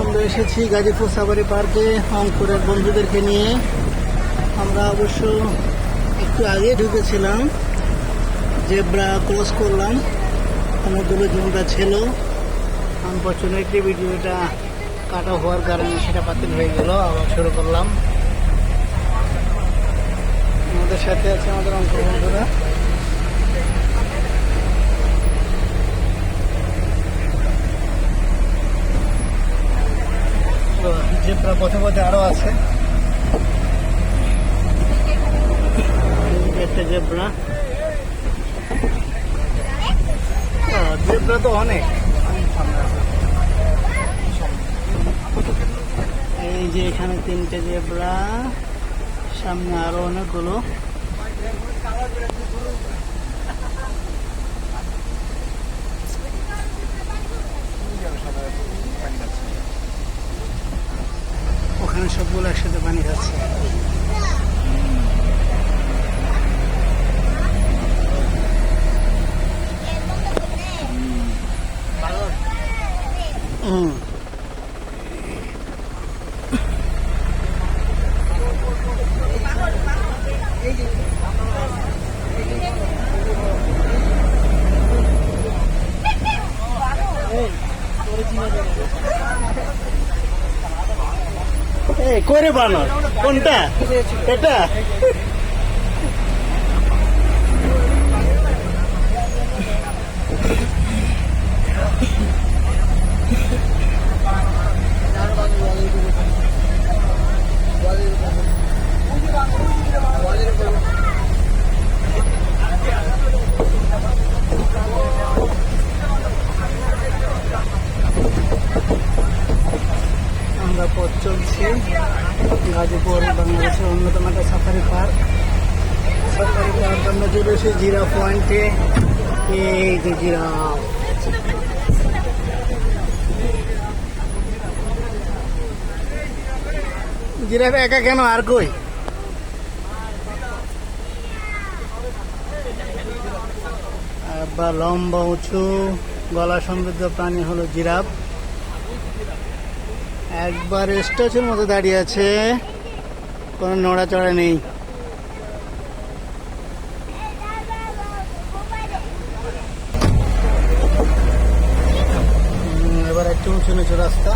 আমরা এসেছি গাজীপুর সাফারি পার্কে অঙ্কুরের বন্ধুদেরকে নিয়ে। আমরা অবশ্য একটু আগে ঢুকেছিলাম, জেব্রা ক্রস করলাম। অনেকগুলো জুমটা ছিল। আনফর্চুনেটলি ভিডিওটা কাটা হওয়ার কারণে সেটা বাতিল হয়ে গেল, আবার শুরু করলাম। আমাদের সাথে আছে আমাদের অঙ্কুর বন্ধুরা। জেব্রা পথে পথে আরও আছে। যে জেব্রা তো অনেক। এই যে এখানে তিনটে জেব্রা সামনে আরও অনেকগুলো। ওখানে সবগুলো একসাথে পানি খাচ্ছে। হুম এই করে বানো কোনটা? এটা আমরা পথ চলছি গাজীপুর বাংলাদেশের অন্যতম একটা সাফারি পার্ক সাফারি পার্ক আমরা চলে এসেছি জিরা পয়েন্টে এই যে জিরাফ জিরাফ একা কেন, আর কই? বা লম্বা উঁচু, গলা সমৃদ্ধ প্রাণী হলো জিরাফ। একবার স্ট্যাচুর মতো দাঁড়িয়ে আছে। কোনো নড়াচড়া নেই। এবার একটু উঁচু নিচু রাস্তা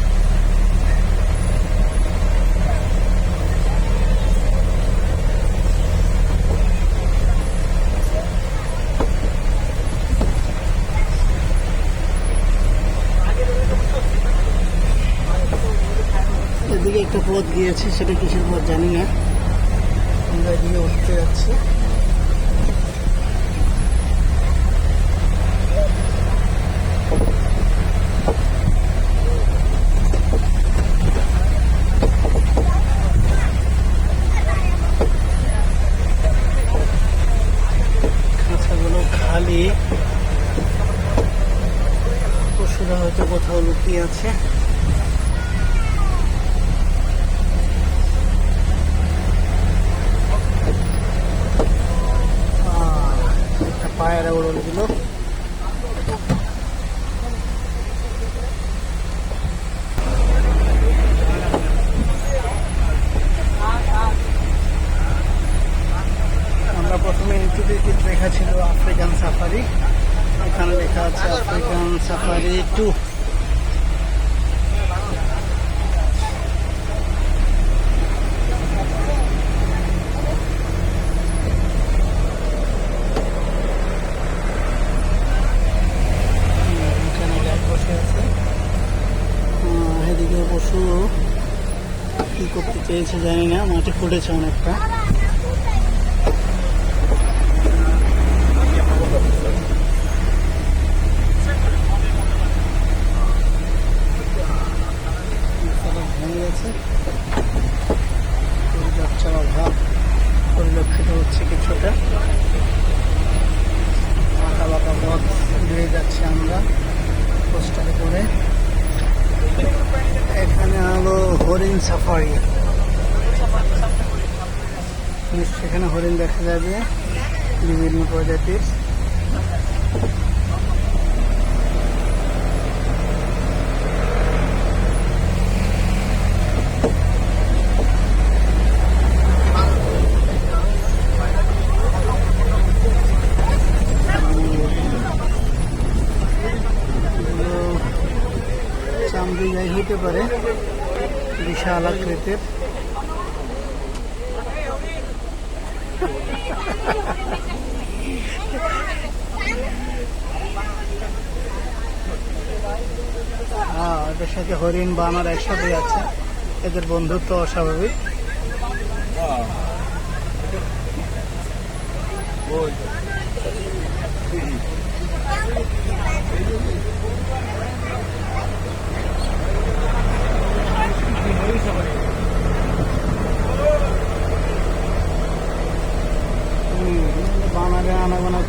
এদিকে একটা পথ গিয়েছে সেটা কিসের পর জানি না। আমরা গিয়ে উঠতে যাচ্ছি খাঁচাগুলো খালি পশুরা হয়তো কোথাও লুকিয়ে আছে আহ, একটা পায়রা উড়ল দিল আমরা প্রথমে ইউটিউবে লেখা ছিল আফ্রিকান সাফারি। এখানে লেখা আছে আফ্রিকান সাফারি টু। করতে জানি না মাটি ফুটেছে অনেকটা সড়ক ভেঙে গেছে পরিচর্যার অভাব পরিলক্ষিত হচ্ছে কিছুটা বাঁকা বাঁকা পথ দিয়ে যাচ্ছি আমরা পোস্টারে করে এখানে হলো হরিণ সাফারি সেখানে হরিণ দেখা যাবে বিভিন্ন প্রজাতির চান্দিগাই হইতে পারে। বিশাল আকৃতির। হ্যাঁ এটার সাথে হরিণ বানর একসাথে আছে। এদের বন্ধুত্ব অস্বাভাবিক। হুম,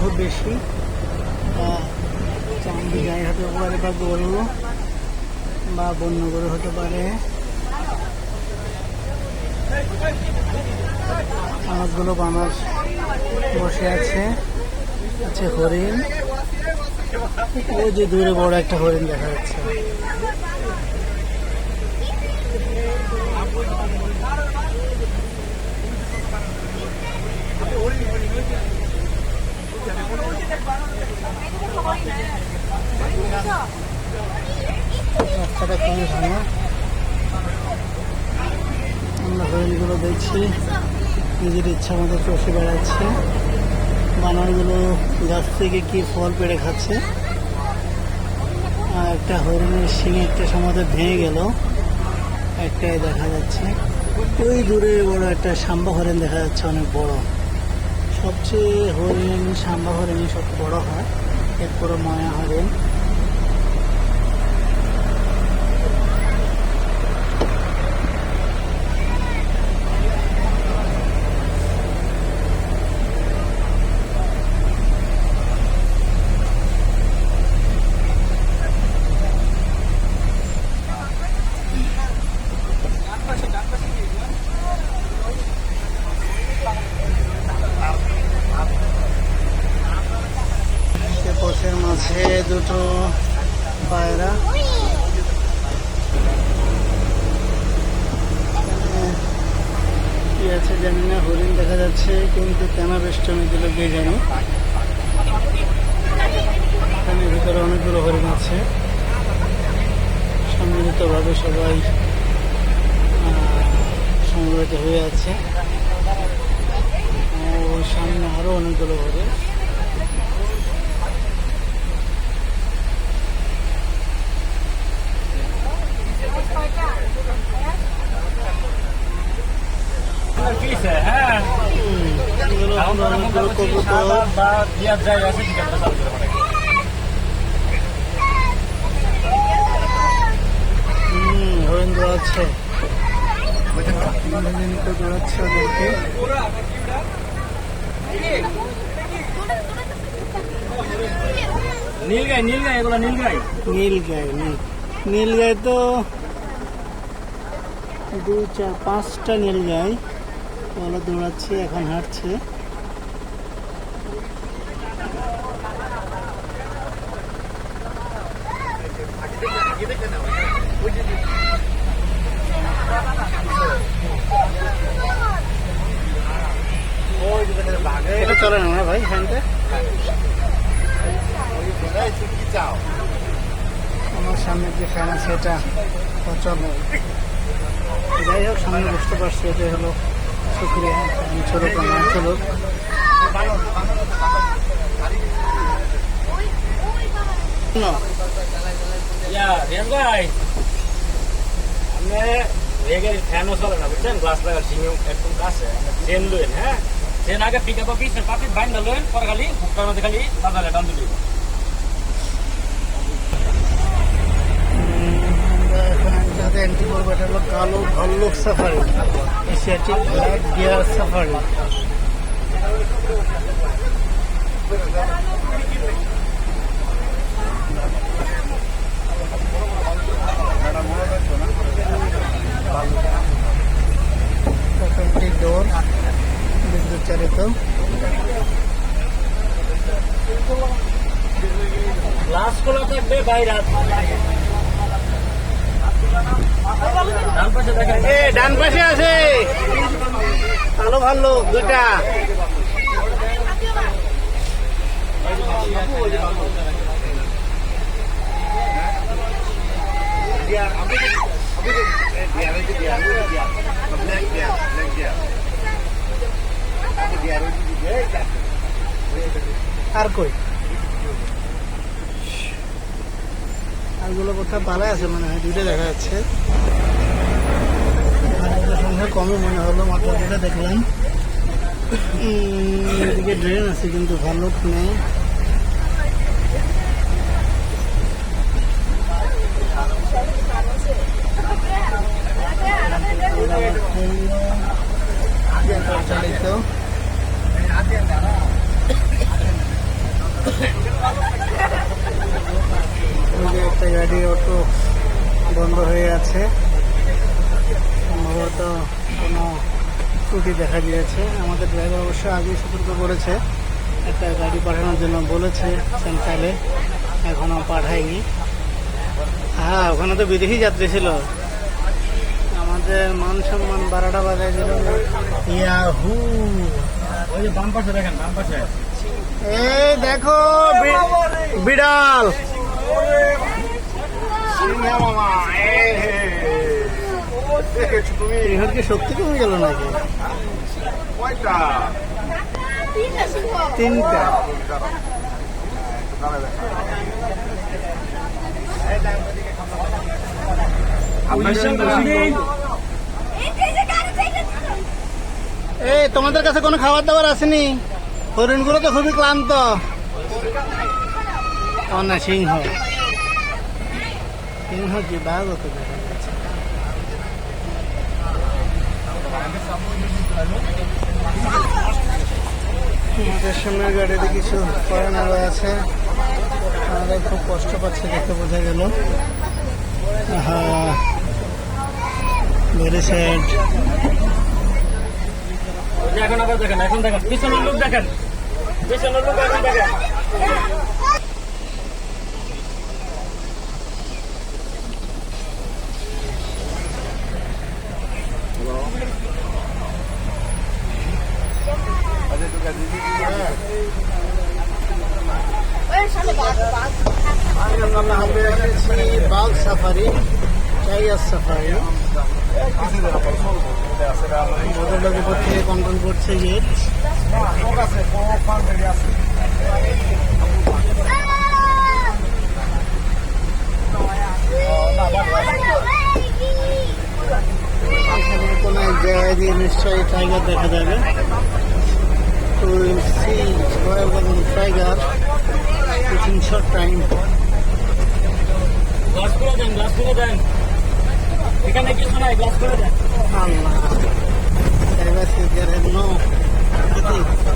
খুব বেশি। চান্দি গায়ে হতে পারে বা গরু বা বন্য গরু হতে পারে। অনেকগুলো বানর বসে আছে। আছে হরিণ। ওই যে দূরে বড় একটা হরিণ দেখা যাচ্ছে। রাস্তাটা খুবই আমরা হরিণগুলো দেখছি। নিজের ইচ্ছা মতো চষে বেড়াচ্ছে। বানরগুলো গাছ থেকে কি ফল পেড়ে খাচ্ছে। আর একটা হরিণের শিং একটা সময় ভেঙে গেল। একটাই দেখা যাচ্ছে। ওই দূরে বড় একটা সাম্বা হরিণ দেখা যাচ্ছে, অনেক বড়। সবচেয়ে হরিণ সাম্বা হরিণই সব বড় হয়। এরপরে ময়া হরিণ সে পথের মাঝে দুটো পায়রা এখানে কি আছে জানি না হরিণ দেখা যাচ্ছে কিন্তু কেন বেষ্টনী দিল কে জানি এখানে ভিতরে আছে। সম্মিলিতভাবে সবাই সমবেত হয়ে আছে। ও সামনে আরও অনেকগুলো কিসে হ্যাঁ হুম, এগুলো এখন তো অনেকগুলো মোটামুটি কবুতর সাদা বা পেঁয়াজ জায়গা আছে ঠিক আছে চালু করে পাঠাই হুম হরিণ দৌড়াচ্ছে দৌড়াচ্ছে ওদেরকে নীল গাই নীল গাই এগুলো নীল গাই নীল। নীল তো দুই চার পাঁচটা নীল গায়ে ওগুলো দৌড়াচ্ছে এখন হাঁটছে এটা চলে না না ভাই ফ্যানটা আমার সামনে যে ফ্যান আছে এটা চলে যাই হোক সামনে বুঝতে পারছি এটাই হলো শুক্রিয়া ফ্যান চলুক না চলুক ইয়া রিয়াজ ভাই। আপনি রেগের ফ্যানও চলে না বুঝছেন? গ্লাস লাগার সিংহ একদম কাছে। ট্রেন লইন হ্যাঁ? ট্রেন আগে পিক আপ পিস পাপি বাইন্দা লইন পরে খালি বুকটার মধ্যে খালি বাজারে টান উম, আমরা একটাতে এন্ট্রি করব, এটা হলো কালো ভল্লুক safari Asiatic black deer safari door বিদ্যুৎ চালিত। বাইরে এ ডান পাশে আছে। কালো ভালো দুইটা। আর কই? আরগুলো কোথাও পালা আছে, মনে হয় দুইটা দেখা যাচ্ছে। সংখ্যা কমই মনে হলো, মাত্র যেটা দেখলাম। এদিকে ড্রেন আছে, কিন্তু ভালুক নেই। চালিত যে একটা গাড়ি অটো বন্ধ হয়ে আছে। সম্ভবত কোনো ত্রুটি দেখা দিয়েছে আমাদের ড্রাইভার অবশ্য আগেই সতর্ক করেছে। একটা গাড়ি পাঠানোর জন্য বলেছে সেন্ট্রালে। এখনও পাঠায়নি। হ্যাঁ ওখানে তো বিদেশি যাত্রী ছিল। আমাদের মান সম্মান বারোটা বাজায় দিল। ইয়াহু! ওই যে বাম পাশে দেখেন বাম পাশে। এই দেখো বিড়াল! কমে গেল নাকি? তিনটা। এই তোমাদের কাছে কোনো খাবার দাবার আসেনি? হরিণগুলো তো খুবই ক্লান্ত। না সিংহ। সিংহ কি বাঘ তো দেখা যাচ্ছে সামনের গাড়িতে কিছু ফরেনারও আছে আমাদের খুব কষ্ট পাচ্ছে দেখতে বোঝা গেল হ্যাঁ ভেরি স্যাড এখন দেখেন এখন দেখেন পিছনের লোক দেখেন পিছনের লোক দেখেন আমরা এসেছি বাঘ সাফারি টাইগার সাফারি ভদ্রলোক উপর থেকে কন্ট্রোল করছে গেট এখানে কোনো এক জায়গায় দিয়ে নিশ্চয়ই টাইগার দেখা যাবে তো see tiger within short time glass করে দেন গ্লাস করে দেন এখানে কিছু নাই গ্লাস করে দেন Allah. There is there is no nothing.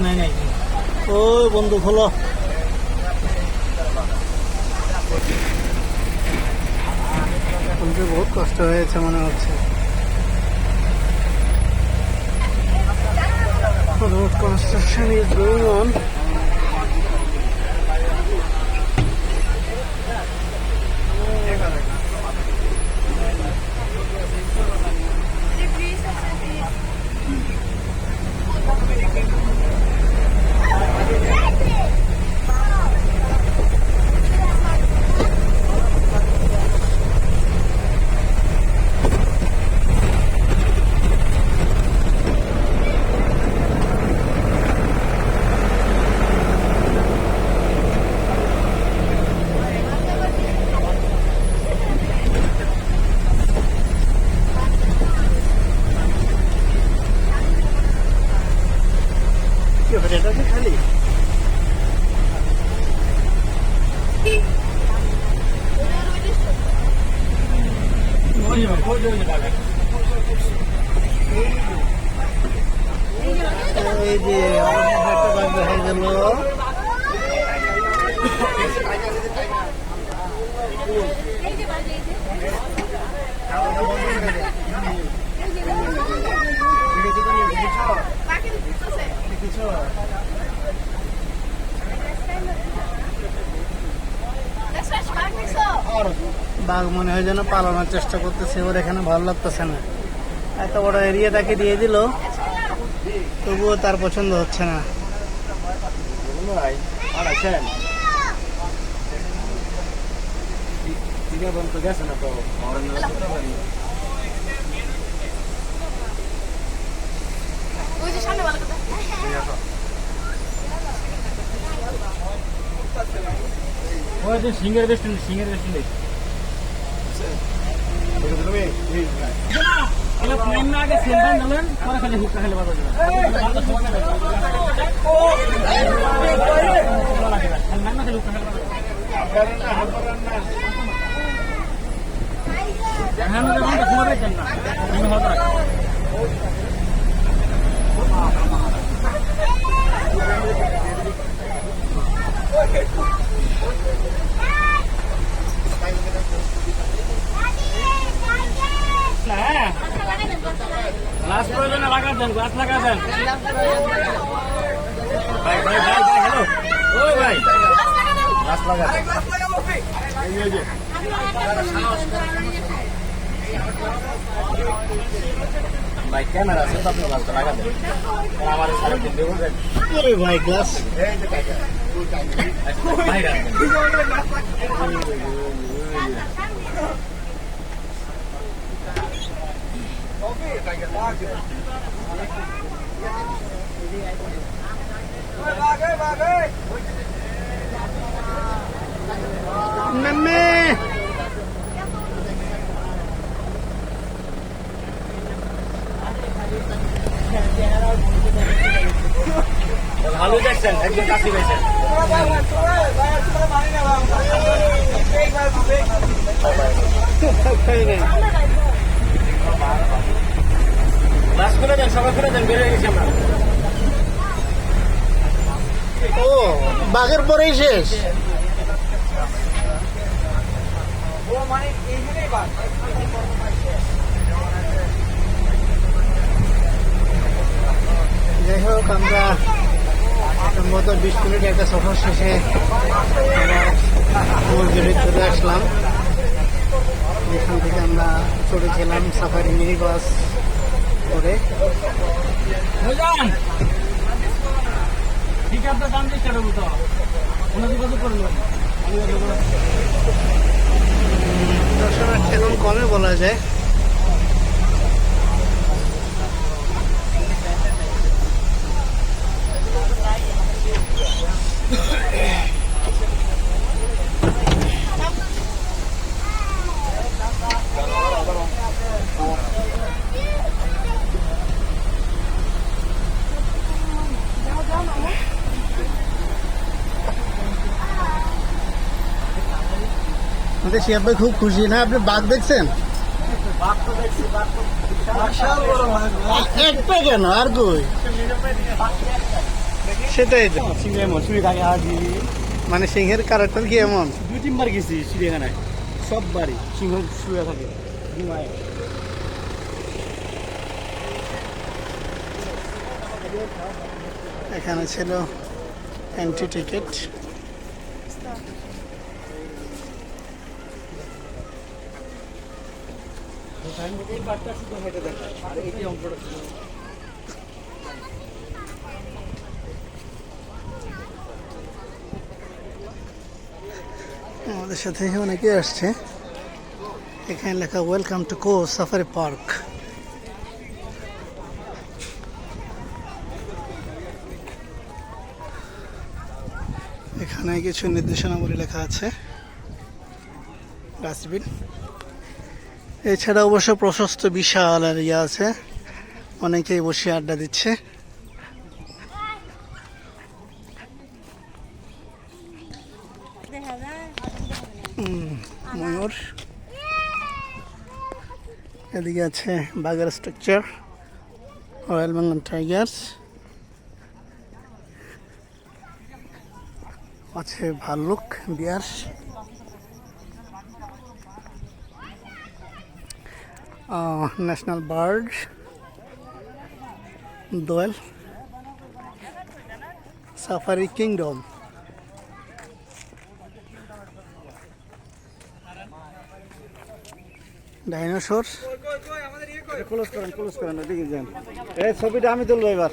বিদ্যুৎ নাই ও বন্ধু খুলতে বহুত কষ্ট হয়েছে মনে হচ্ছে। Construction is going on. কি ব্যাপার এটা কি খালি। এই যে একটা বাঘ দেখা গেল বাঘ মনে হয় যেন পালানোর চেষ্টা করতেছে, ওর এখানে ভালো লাগতেছে না। এত বড় এরিয়া তাকে দিয়ে দিল, তবুও তার পছন্দ হচ্ছে না। ভাই আর আছেন দিনে বন্ধ গেছে না তো ওই যে সামনে ভালো কথা ওই যে সিঙ্গের রেস্টুরেন্ট সিঙ্গের এলা আগে সেলবান দিলেন পরে খালি হুক্কা খালি বাজার খালি হুক্কা খালি বাজার হ্যাঁ মানে হ্যাঁ গ্লাস প্রয়োজনে লাগা দেন গ্লাস লাগা দেন। ভাই ভাই হ্যালো ওই ভাই। গ্লাস লাগা এই যে, এই যে। ভাই ক্যামেরা আছে তো আপনি গ্লাসটা লাগা দেন আর আমার সাড়ে তিন দেবো ওরে ভাই গ্লাস ভাই ভালো দেখছেন একজন কাশি পেয়েছেন। গ্লাস খুলে দেন সবাই খুলে দেন বের গেছি আমরা। ও বাঘের পরেই শেষ। যাই হোক আমরা সম্ভবত বিশ মিনিট একটা সফর শেষে মন্দিরে চলে আসলাম। এখান থেকে আমরা চলেছিলাম সাফারি মিনি বাস করে ঠিক আছে দাম ওনার যোগাযোগ। দর্শনার্থী এখন কমে বলা যায়? আমাদের শিয়াব খুব খুশি, না? আপনি বাঘ দেখছেন? একটা কেন? আর কই? সেটাই তো। মানে সিংহের ক্যারেক্টার কি এমন? দুই তিনবার গেছি চিড়িয়াখানায় সব বাড়ি। সিংহ শুয়ে থাকে এখানে ছিল এন্ট্রি টিকিট ছিল আমাদের সাথে অনেকে আসছে। এখানে লেখা ওয়েলকাম টু কো সাফারি পার্ক এখানে কিছু নির্দেশনাবলী লেখা আছে। ডাস্টবিন এছাড়া অবশ্য প্রশস্ত বিশাল এরিয়া আছে। অনেকেই বসে আড্ডা দিচ্ছে। ময়ূর। এদিকে আছে বাঘের স্ট্রাকচার রয়্যাল বেঙ্গল টাইগার্স আছে ভাল্লুক বিয়ার ন্যাশনাল বার্ড দোয়েল সাফারি কিংডম ডাইনোসর ক্লোজ করেন ক্লোজ করেন, ওদিকে যান। এই ছবিটা আমি তুলবো এবার।